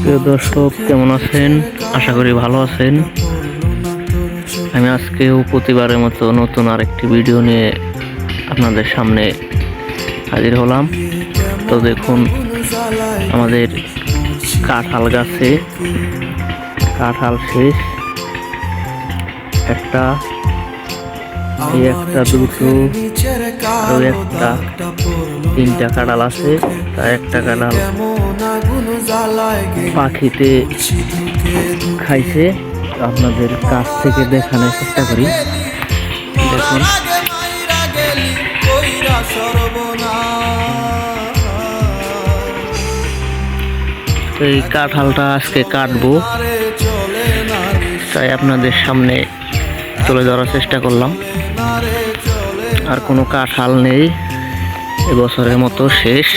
প্রিয় দর্শক, কেমন আছেন? আশা করি ভালো আছেন। আমি আজকেও প্রতিবারের মতো নতুন আরেকটি ভিডিও নিয়ে আপনাদের সামনে হাজির হলাম। তো দেখুন, আমাদের কাঁঠাল গাছে, কাঁঠাল শেষ। একটা এই একটা দুটো একটা তিনটা কাঁঠাল আছে তার একটা কাঁঠাল পাখিতে খাইছে। আপনাদের কাছ থেকে দেখানোর চেষ্টা করি। দেখুন। এই কাঁঠালটা আজকে কাটবো। তাই আপনাদের সামনে তুলে ধরার চেষ্টা করলাম। আর কোনো কাঁঠাল নেই। এবছরের মতো শেষ।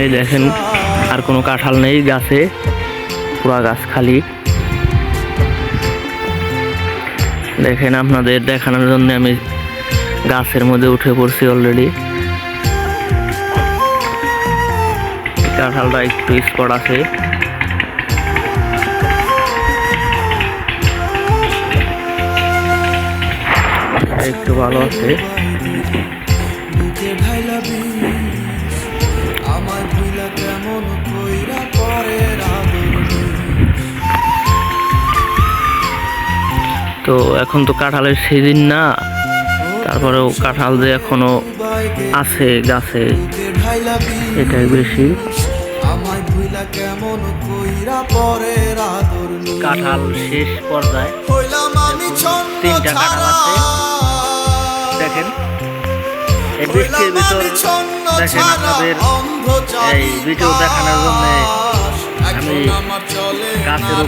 এই দেখেন, আর কোনো কাঁঠাল নেই গাছে। পুরা গাছ খালি। দেখেন, আপনাদের দেখানোর জন্য আমি গাছের মধ্যে উঠে পড়ছি অলরেডি কাঁঠালটা একটু স্পট আছে। একটু ভালো আছে তো এখন তো কাঁঠালের সিজন না, তারপরেও কাঁঠাল যে এখনও আছে গাছে, এটাই বেশি কাঁঠাল শেষ পর্যায়ে তিনটা কাঁঠাল আছে। দেখেন। এই বৃষ্টির ভিতর দেখেন আপনাদের এই ভিডিও দেখানোর জন্য আমি গাছের